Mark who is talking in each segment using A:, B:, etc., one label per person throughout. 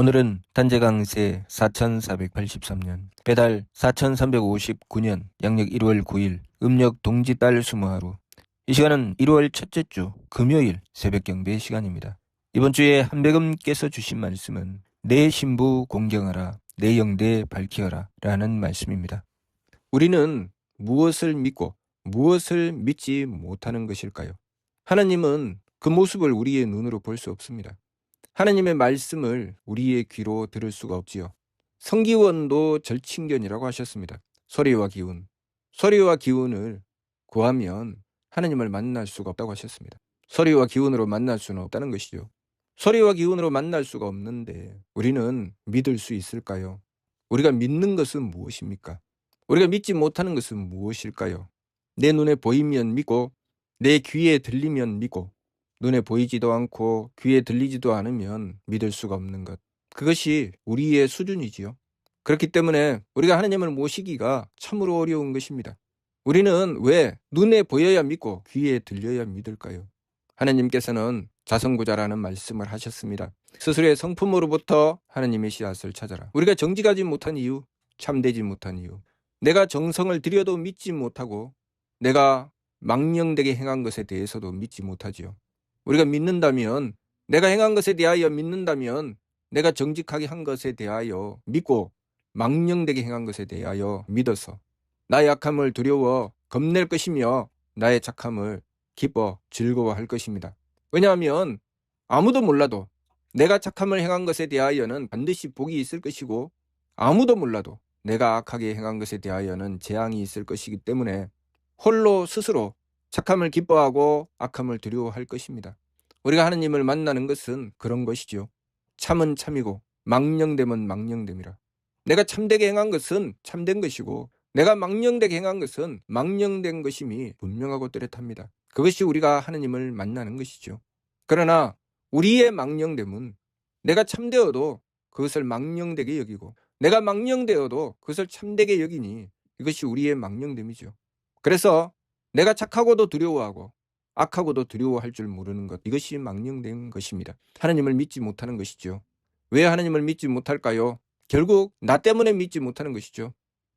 A: 오늘은 단재강세 4483년, 배달 4359년, 양력 1월 9일, 음력 동지달 20하루. 이 시간은 1월 첫째 주 금요일 새벽 경배 시간입니다. 이번 주에 한백음께서 주신 말씀은 내 신부 공경하라, 내 영대 밝히어라 라는 말씀입니다. 우리는 무엇을 믿고 무엇을 믿지 못하는 것일까요? 하나님은 그 모습을 우리의 눈으로 볼 수 없습니다. 하나님의 말씀을 우리의 귀로 들을 수가 없지요. 성기원도 절친견이라고 하셨습니다. 소리와 기운. 소리와 기운을 구하면 하나님을 만날 수가 없다고 하셨습니다. 소리와 기운으로 만날 수는 없다는 것이죠. 소리와 기운으로 만날 수가 없는데 우리는 믿을 수 있을까요? 우리가 믿는 것은 무엇입니까? 우리가 믿지 못하는 것은 무엇일까요? 내 눈에 보이면 믿고 내 귀에 들리면 믿고 눈에 보이지도 않고 귀에 들리지도 않으면 믿을 수가 없는 것. 그것이 우리의 수준이지요. 그렇기 때문에 우리가 하나님을 모시기가 참으로 어려운 것입니다. 우리는 왜 눈에 보여야 믿고 귀에 들려야 믿을까요? 하나님께서는 자성구자라는 말씀을 하셨습니다. 스스로의 성품으로부터 하나님의 씨앗을 찾아라. 우리가 정직하지 못한 이유, 참되지 못한 이유. 내가 정성을 들여도 믿지 못하고 내가 망령되게 행한 것에 대해서도 믿지 못하지요. 우리가 믿는다면 내가 행한 것에 대하여 믿는다면 내가 정직하게 한 것에 대하여 믿고 망령되게 행한 것에 대하여 믿어서 나의 약함을 두려워 겁낼 것이며 나의 착함을 기뻐 즐거워할 것입니다. 왜냐하면 아무도 몰라도 내가 착함을 행한 것에 대하여는 반드시 복이 있을 것이고 아무도 몰라도 내가 악하게 행한 것에 대하여는 재앙이 있을 것이기 때문에 홀로 스스로 착함을 기뻐하고 악함을 두려워할 것입니다. 우리가 하나님을 만나는 것은 그런 것이죠. 참은 참이고 망령됨은 망령됨이라. 내가 참되게 행한 것은 참된 것이고 내가 망령되게 행한 것은 망령된 것임이 분명하고 뚜렷합니다. 그것이 우리가 하나님을 만나는 것이죠. 그러나 우리의 망령됨은 내가 참되어도 그것을 망령되게 여기고 내가 망령되어도 그것을 참되게 여기니 이것이 우리의 망령됨이죠. 그래서 내가 착하고도 두려워하고 악하고도 두려워할 줄 모르는 것 이것이 망령된 것입니다. 하나님을 믿지 못하는 것이죠. 왜 하나님을 믿지 못할까요? 결국 나 때문에 믿지 못하는 것이죠.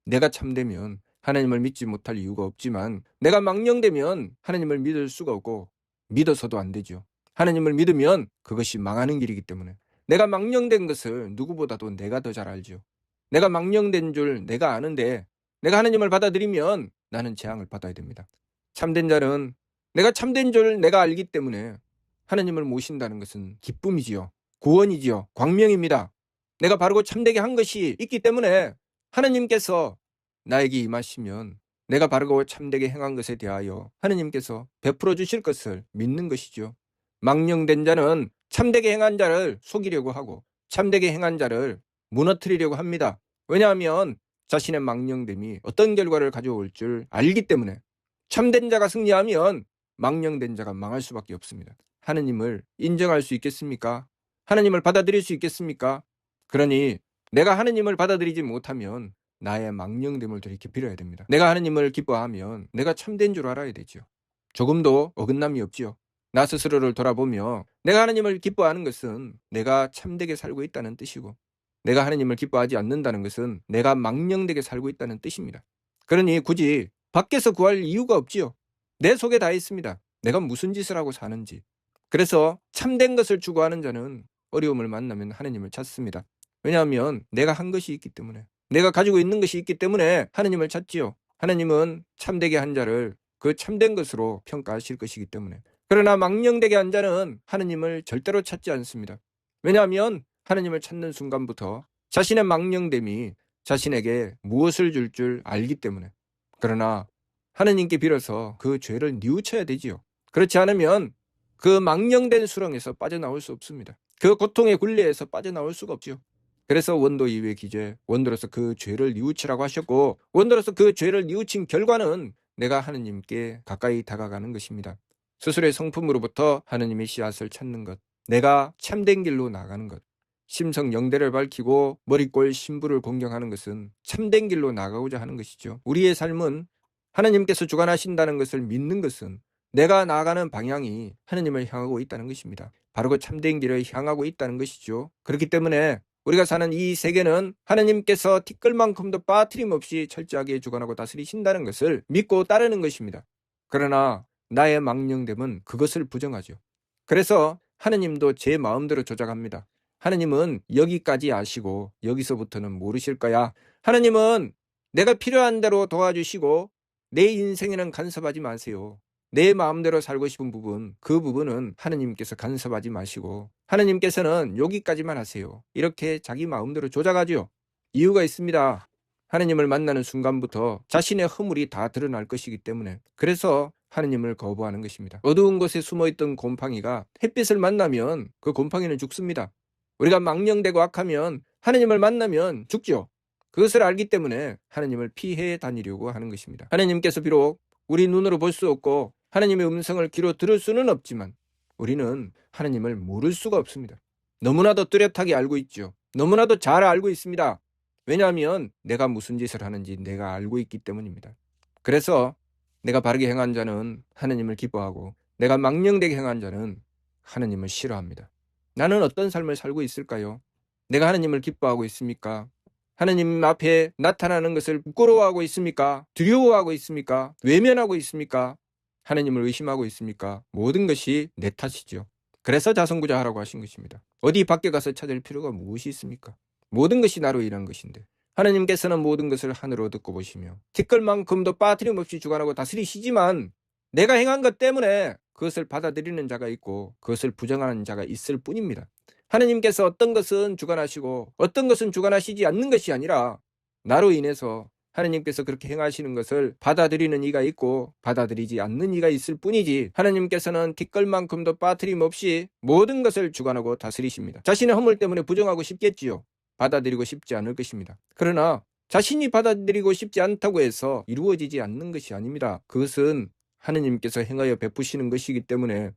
A: 내가 참되면 하나님을 믿지 못할 이유가 없지만 내가 망령되면 하나님을 믿을 수가 없고 믿어서도 안 되죠. 하나님을 믿으면 그것이 망하는 길이기 때문에 내가 망령된 것을 누구보다도 내가 더 잘 알죠. 내가 망령된 줄 내가 아는데 내가 하나님을 받아들이면 나는 재앙을 받아야 됩니다. 참된 자는 내가 참된 줄 내가 알기 때문에 하나님을 모신다는 것은 기쁨이지요. 구원이지요. 광명입니다. 내가 바르고 참되게 한 것이 있기 때문에 하나님께서 나에게 임하시면 내가 바르고 참되게 행한 것에 대하여 하나님께서 베풀어 주실 것을 믿는 것이죠. 망령된 자는 참되게 행한 자를 속이려고 하고 참되게 행한 자를 무너뜨리려고 합니다. 왜냐하면 자신의 망령됨이 어떤 결과를 가져올 줄 알기 때문에 참된 자가 승리하면 망령된 자가 망할 수밖에 없습니다. 하느님을 인정할 수 있겠습니까? 하느님을 받아들일 수 있겠습니까? 그러니 내가 하느님을 받아들이지 못하면 나의 망령됨을 돌이켜 빌어야 됩니다. 내가 하느님을 기뻐하면 내가 참된 줄 알아야 되죠. 조금도 어긋남이 없지요. 나 스스로를 돌아보며 내가 하느님을 기뻐하는 것은 내가 참되게 살고 있다는 뜻이고 내가 하느님을 기뻐하지 않는다는 것은 내가 망령되게 살고 있다는 뜻입니다. 그러니 굳이 밖에서 구할 이유가 없지요. 내 속에 다 있습니다. 내가 무슨 짓을 하고 사는지. 그래서 참된 것을 추구하는 자는 어려움을 만나면 하느님을 찾습니다. 왜냐하면 내가 한 것이 있기 때문에 내가 가지고 있는 것이 있기 때문에 하느님을 찾지요. 하느님은 참되게 한 자를 그 참된 것으로 평가하실 것이기 때문에 그러나 망령되게 한 자는 하느님을 절대로 찾지 않습니다. 왜냐하면 하느님을 찾는 순간부터 자신의 망령됨이 자신에게 무엇을 줄줄 알기 때문에 그러나 하느님께 빌어서 그 죄를 뉘우쳐야 되지요. 그렇지 않으면 그 망령된 수렁에서 빠져나올 수 없습니다. 그 고통의 굴레에서 빠져나올 수가 없죠. 그래서 원도 이외 기재 원도로서 그 죄를 뉘우치라고 하셨고 원도로서 그 죄를 뉘우친 결과는 내가 하느님께 가까이 다가가는 것입니다. 스스로의 성품으로부터 하느님의 씨앗을 찾는 것, 내가 참된 길로 나가는 것, 심성 영대를 밝히고 머리꼴 신부를 공경하는 것은 참된 길로 나가고자 하는 것이죠. 우리의 삶은 하나님께서 주관하신다는 것을 믿는 것은 내가 나아가는 방향이 하나님을 향하고 있다는 것입니다. 바로 그 참된 길을 향하고 있다는 것이죠. 그렇기 때문에 우리가 사는 이 세계는 하나님께서 티끌만큼도 빠트림 없이 철저하게 주관하고 다스리신다는 것을 믿고 따르는 것입니다. 그러나 나의 망령됨은 그것을 부정하죠. 그래서 하나님도 제 마음대로 조작합니다. 하나님은 여기까지 아시고 여기서부터는 모르실 거야. 하나님은 내가 필요한 대로 도와주시고 내 인생에는 간섭하지 마세요. 내 마음대로 살고 싶은 부분, 그 부분은 하느님께서 간섭하지 마시고 하느님께서는 여기까지만 하세요. 이렇게 자기 마음대로 조작하죠. 이유가 있습니다. 하느님을 만나는 순간부터 자신의 허물이 다 드러날 것이기 때문에 그래서 하느님을 거부하는 것입니다. 어두운 곳에 숨어있던 곰팡이가 햇빛을 만나면 그 곰팡이는 죽습니다. 우리가 망령되고 악하면 하느님을 만나면 죽죠. 그것을 알기 때문에 하느님을 피해 다니려고 하는 것입니다. 하느님께서 비록 우리 눈으로 볼 수 없고 하느님의 음성을 귀로 들을 수는 없지만 우리는 하느님을 모를 수가 없습니다. 너무나도 뚜렷하게 알고 있죠. 너무나도 잘 알고 있습니다. 왜냐하면 내가 무슨 짓을 하는지 내가 알고 있기 때문입니다. 그래서 내가 바르게 행한 자는 하느님을 기뻐하고 내가 망령되게 행한 자는 하느님을 싫어합니다. 나는 어떤 삶을 살고 있을까요? 내가 하느님을 기뻐하고 있습니까? 하느님 앞에 나타나는 것을 부끄러워하고 있습니까? 두려워하고 있습니까? 외면하고 있습니까? 하느님을 의심하고 있습니까? 모든 것이 내 탓이죠. 그래서 자성구자하라고 하신 것입니다. 어디 밖에 가서 찾을 필요가 무엇이 있습니까? 모든 것이 나로 일한 것인데 하느님께서는 모든 것을 하늘로 듣고 보시며 티끌만큼도 빠뜨림 없이 주관하고 다스리시지만 내가 행한 것 때문에 그것을 받아들이는 자가 있고 그것을 부정하는 자가 있을 뿐입니다. 하느님께서 어떤 것은 주관하시고 어떤 것은 주관하시지 않는 것이 아니라 나로 인해서 하느님께서 그렇게 행하시는 것을 받아들이는 이가 있고 받아들이지 않는 이가 있을 뿐이지 하느님께서는 티끌만큼도 빠트림 없이 모든 것을 주관하고 다스리십니다. 자신의 허물 때문에 부정하고 싶겠지요. 받아들이고 싶지 않을 것입니다. 그러나 자신이 받아들이고 싶지 않다고 해서 이루어지지 않는 것이 아닙니다. 그것은 하느님께서 행하여 베푸시는 것이기 때문에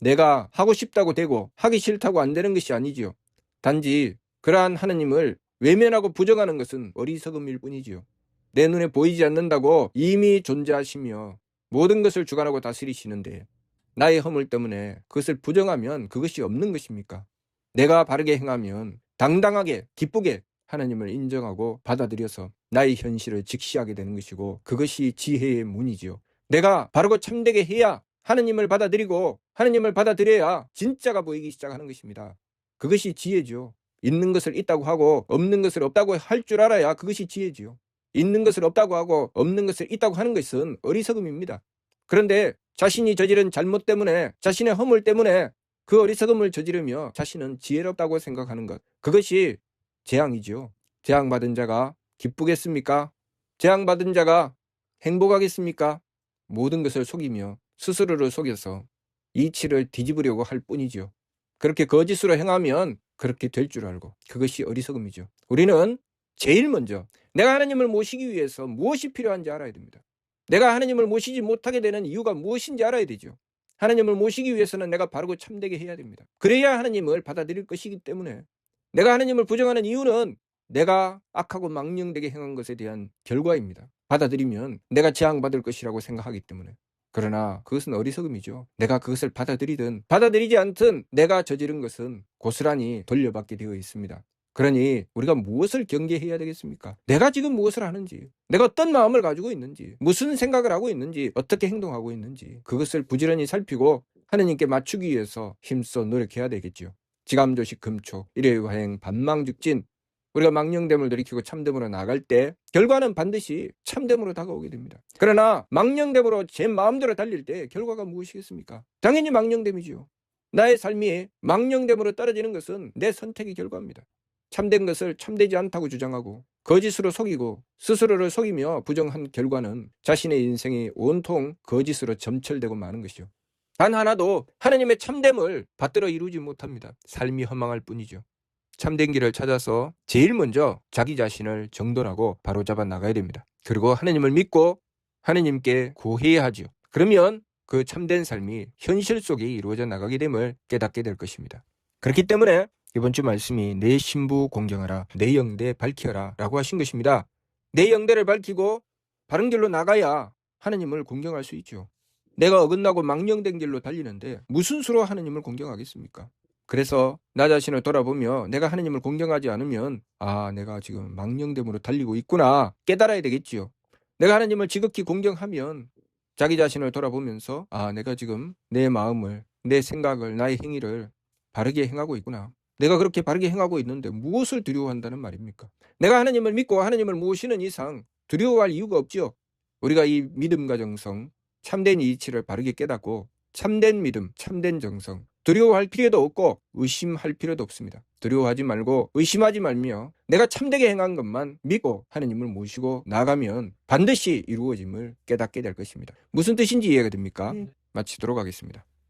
A: 내가 하고 싶다고 되고 하기 싫다고 안 되는 것이 아니지요. 단지 그러한 하느님을 외면하고 부정하는 것은 어리석음일 뿐이지요. 내 눈에 보이지 않는다고 이미 존재하시며 모든 것을 주관하고 다스리시는데 나의 허물 때문에 그것을 부정하면 그것이 없는 것입니까? 내가 바르게 행하면 당당하게 기쁘게 하나님을 인정하고 받아들여서 나의 현실을 직시하게 되는 것이고 그것이 지혜의 문이지요. 내가 바르고 참되게 해야 하느님을 받아들이고 하느님을 받아들여야 진짜가 보이기 시작하는 것입니다. 그것이 지혜죠. 있는 것을 있다고 하고 없는 것을 없다고 할 줄 알아야 그것이 지혜지요. 있는 것을 없다고 하고 없는 것을 있다고 하는 것은 어리석음입니다. 그런데 자신이 저지른 잘못 때문에 자신의 허물 때문에 그 어리석음을 저지르며 자신은 지혜롭다고 생각하는 것 그것이 재앙이지요. 재앙받은 자가 기쁘겠습니까? 재앙받은 자가 행복하겠습니까? 모든 것을 속이며 스스로를 속여서 이치를 뒤집으려고 할 뿐이죠. 그렇게 거짓으로 행하면 그렇게 될 줄 알고 그것이 어리석음이죠. 우리는 제일 먼저 내가 하나님을 모시기 위해서 무엇이 필요한지 알아야 됩니다. 내가 하나님을 모시지 못하게 되는 이유가 무엇인지 알아야 되죠. 하나님을 모시기 위해서는 내가 바르고 참되게 해야 됩니다. 그래야 하나님을 받아들일 것이기 때문에 내가 하나님을 부정하는 이유는 내가 악하고 망령되게 행한 것에 대한 결과입니다. 받아들이면 내가 재앙받을 것이라고 생각하기 때문에. 그러나 그것은 어리석음이죠. 내가 그것을 받아들이든 받아들이지 않든 내가 저지른 것은 고스란히 돌려받게 되어 있습니다. 그러니 우리가 무엇을 경계해야 되겠습니까? 내가 지금 무엇을 하는지, 내가 어떤 마음을 가지고 있는지, 무슨 생각을 하고 있는지, 어떻게 행동하고 있는지 그것을 부지런히 살피고 하느님께 맞추기 위해서 힘써 노력해야 되겠지요. 지감조식 금초, 일회화행, 반망즉진 우리가 망령됨을 들이키고 참됨으로 나갈 때 결과는 반드시 참됨으로 다가오게 됩니다. 그러나 망령됨으로 제 마음대로 달릴 때 결과가 무엇이겠습니까? 당연히 망령됨이지요. 나의 삶이 망령됨으로 떨어지는 것은 내 선택의 결과입니다. 참된 것을 참되지 않다고 주장하고 거짓으로 속이고 스스로를 속이며 부정한 결과는 자신의 인생이 온통 거짓으로 점철되고 마는 것이죠. 단 하나도 하나님의 참됨을 받들어 이루지 못합니다. 삶이 허망할 뿐이죠. 참된 길을 찾아서 제일 먼저 자기 자신을 정돈하고 바로잡아 나가야 됩니다. 그리고 하나님을 믿고 하나님께 구해야 하지요. 그러면 그 참된 삶이 현실 속에 이루어져 나가게 됨을 깨닫게 될 것입니다. 그렇기 때문에 이번 주 말씀이 내 신부 공경하라, 내 영대 밝히어라 라고 하신 것입니다. 내 영대를 밝히고 바른 길로 나가야 하나님을 공경할 수 있죠. 내가 어긋나고 망령된 길로 달리는데 무슨 수로 하나님을 공경하겠습니까? 그래서 나 자신을 돌아보며 내가 하느님을 공경하지 않으면 아 내가 지금 망령됨으로 달리고 있구나 깨달아야 되겠지요. 내가 하나님을 지극히 공경하면 자기 자신을 돌아보면서 아 내가 지금 내 마음을 내 생각을 나의 행위를 바르게 행하고 있구나. 내가 그렇게 바르게 행하고 있는데 무엇을 두려워한다는 말입니까? 내가 하나님을 믿고 하나님을 모시는 이상 두려워할 이유가 없지요. 우리가 이 믿음과 정성, 참된 이치를 바르게 깨닫고 참된 믿음, 참된 정성, 두려워할 필요도 없고 의심할 필요도 없습니다. 두려워하지 말고 의심하지 말며 내가 참되게 행한 것만 믿고 하나님을 모시고 나가면 반드시 이루어짐을 깨닫게 될 것입니다. 무슨 뜻인지 이해가 됩니까?
B: 네.
A: 마치도록 하겠습니다.